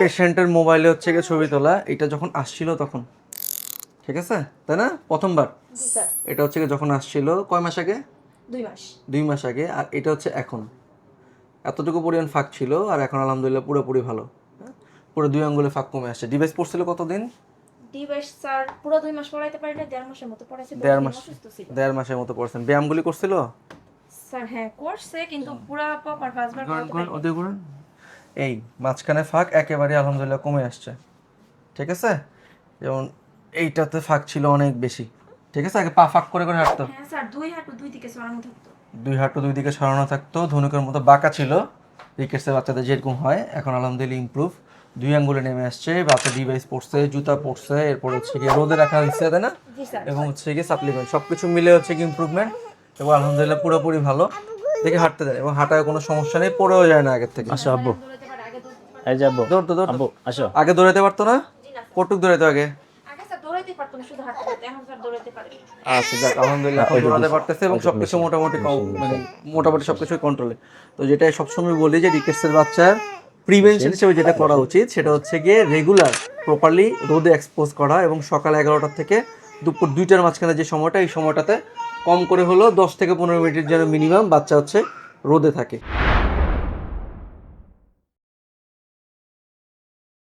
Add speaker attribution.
Speaker 1: পেশেন্টের মোবাইলে হচ্ছে গিয়ে ছবি তোলা এটা যখন আসছিল তখন। ঠিক আছে? তাই না? প্রথমবার। এটা হচ্ছে গিয়ে যখন আসছিল কয় মাস আগে?
Speaker 2: দুই মাস।
Speaker 1: দুই মাস আগে আর এটা হচ্ছে এখন। এতটুকু পরিমাণ ফাঁক ছিল আর এখন আলহামদুলিল্লাহ পুরোপুরি ভালো। হ্যাঁ? পুরো দুই আঙ্গুলে ফাঁক কমে আসছে। ডিভাইস পড়ছিল কতদিন?
Speaker 2: ডিভাইস স্যার পুরো দুই মাস পড়াইতে পারি না দেড় মাসের মতো পড়াইছে
Speaker 1: দেড় মাস দেড় মাসের মতো পড়ছেন ব্যায়ামগুলি করছিল?
Speaker 2: স্যার হ্যাঁ করছে কিন্তু পুরো প্রপার পাঁচবার করাতে পারি
Speaker 1: এই মাঝখানে ফাঁক একেবারে আলহামদুলিল্লাহ কমে আসছে। ঠিক আছে? যেমন এইটাতে ফাঁক ছিল অনেক বেশি। ঠিক আছে? আগে পা ফাঁক করে করে হাঁটতো।
Speaker 2: হ্যাঁ স্যার দুই হাঁটু দুই দিকে সরানো থাকতো।
Speaker 1: দুই হাঁটু দুই দিকে সরানো থাকতো ধনুকের মতো বাঁকা ছিল। রিকেটসের বাচ্চাদের যেরকম হয় এখন আলহামদুলিল্লাহ ইমপ্রুভ দুই আঙ্গুলে নেমে আসছে বাচ্চা ডিভাইস পড়ছে জুতা পড়ছে এরপর হচ্ছে গিয়ে রোদে রাখা হচ্ছে তাই না? এবং হচ্ছে গিয়ে সাপ্লিমেন্ট সব কিছু মিলে হচ্ছে কি ইমপ্রুভমেন্ট এবং আলহামদুলিল্লাহ পুরোপুরি ভালো। দেখে হাঁটতে দেয় এবং হাঁটায় কোনো সমস্যা নেই পড়েও যায় না আগের থেকে।
Speaker 3: আসো আব্বু
Speaker 2: দৌড়াতে পারে আগে দৌড়াতে পারে
Speaker 3: এই যাব
Speaker 1: দৌড়তো দৌড়তো
Speaker 3: আব্বু আসো।
Speaker 1: আগে দৌড়াতে পারতো না? কটুক দৌড়াইতো আগে। আচ্ছা যাক আলহামদুলিল্লাহ দৌড়াতে পারতেছে এবং সবকিছু মোটামুটি মানে মোটামুটি সবকিছু কন্ট্রোলে তো যেটা সবসময় বলি যে রিকেটসের বাচ্চার প্রিভেনশন হিসেবে যেটা করা উচিত সেটা হচ্ছে গিয়ে রেগুলার প্রপারলি রোদে এক্সপোজ করা এবং সকাল এগারোটা থেকে দুপুর দুইটার মাঝখানে যে সময়টা এই সময়টাতে কম করে হলেও দশ থেকে পনেরো মিনিটের যেন মিনিমাম বাচ্চা হচ্ছে রোদে থাকে।